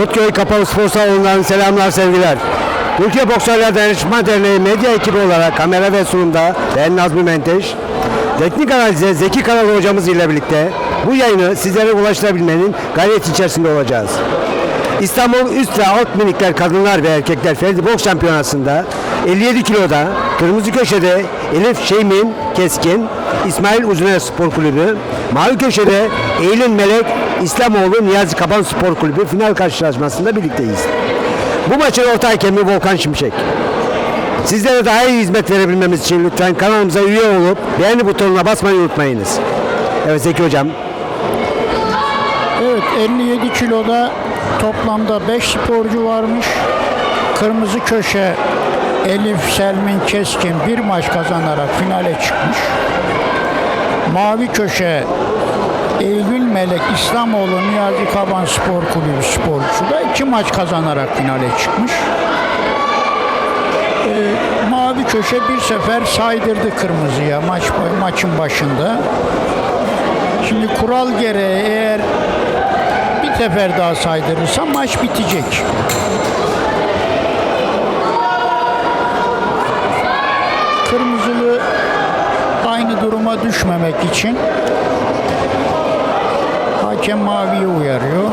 Kutköy Kapalı Spor Salonu'ndan selamlar sevgiler. Türkiye Boksörler Dayanışma Derneği medya ekibi olarak kamera ve sunumda ben Nazmi Menteş. Teknik analize Zeki Karalı hocamız ile birlikte bu yayını sizlere ulaştırabilmenin gayreti içerisinde olacağız. İstanbul Üst ve Alt Minikler Kadınlar ve Erkekler Ferdi Boks Şampiyonası'nda 57 kiloda kırmızı köşede Elif Şeymin Keskin, İsmail Uzuner Spor Kulübü, mavi köşede Eylül Melek İslamoğlu Niyazi Kapan Spor Kulübü final karşılaşmasında birlikteyiz. Bu maçın orta hakemi Volkan Şimşek. Sizlere daha iyi hizmet verebilmemiz için lütfen kanalımıza üye olup beğeni butonuna basmayı unutmayınız. Evet Zeki Hocam. Evet 57 kiloda toplamda 5 sporcu varmış. Kırmızı köşe Elif Selmin Keskin bir maç kazanarak finale çıkmış. Mavi köşe Eylül Melek İslamoğlu Niyazi Kaban Spor Kulübü sporcusu da iki maç kazanarak finale çıkmış. Ee, mavi köşe bir sefer saydırdı kırmızıya maç maçın başında. Şimdi kural gereği eğer bir sefer daha saydırırsa maç bitecek. Kırmızılı aynı duruma düşmemek için hakem maviyi uyarıyor.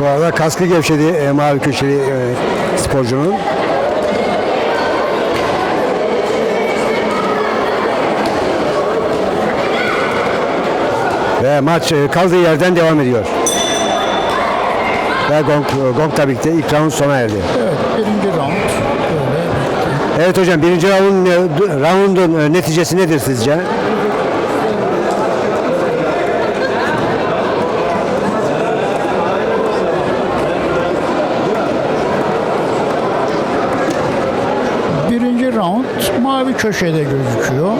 Bu arada kaskı gevşedi e, mavi köşeli e, sporcunun. Ve maç e, kaldığı yerden devam ediyor. Ve gong, gongla birlikte ilk round sona erdi. Evet birinci round. Evet hocam birinci roundun, e, roundun e, neticesi nedir sizce? Birinci round mavi köşede gözüküyor.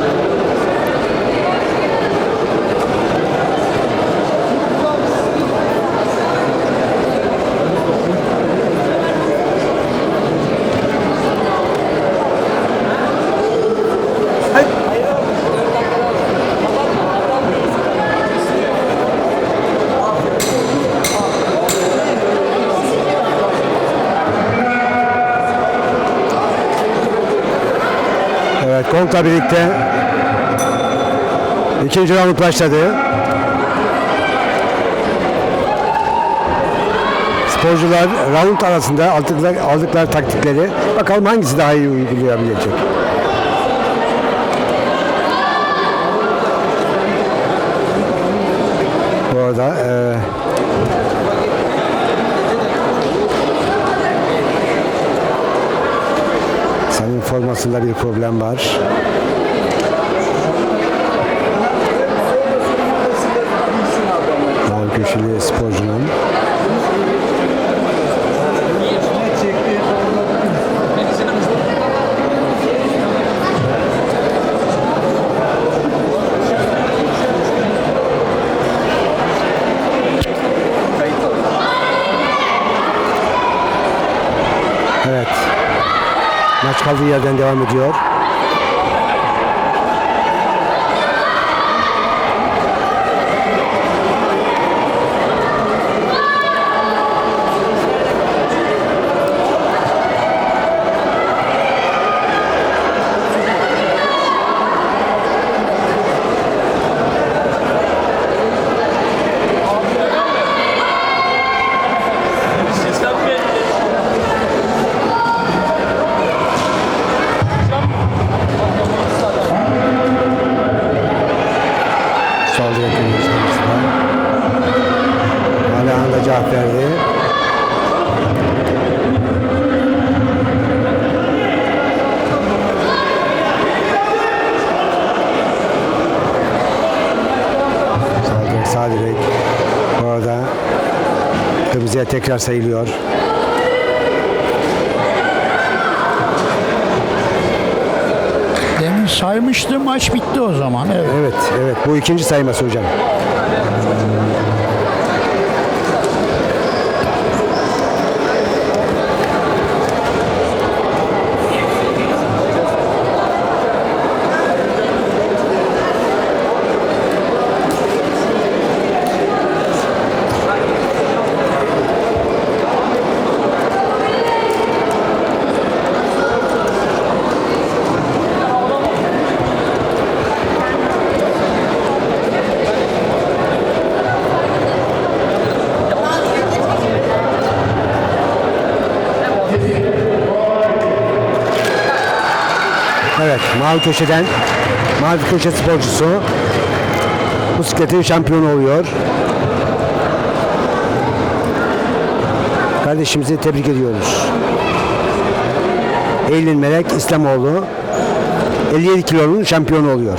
Gongla birlikte ikinci round başladı. Sporcular round arasında aldıkları, aldıkları taktikleri bakalım hangisi daha iyi uygulayabilecek. Bu arada e, sanırım formasında bir problem var. Mavi köşeli sporcunun. Evet. Maç kaldığı yerden devam ediyor. Kırmızıya tekrar sayılıyor. Demin saymıştı maç bitti o zaman. Evet. Evet, evet. Bu ikinci sayması hocam. Evet mavi köşeden mavi köşe sporcusu bisikletin şampiyonu oluyor. Kardeşimizi tebrik ediyoruz. Eylül Melek İslamoğlu 57 kilonun şampiyonu oluyor.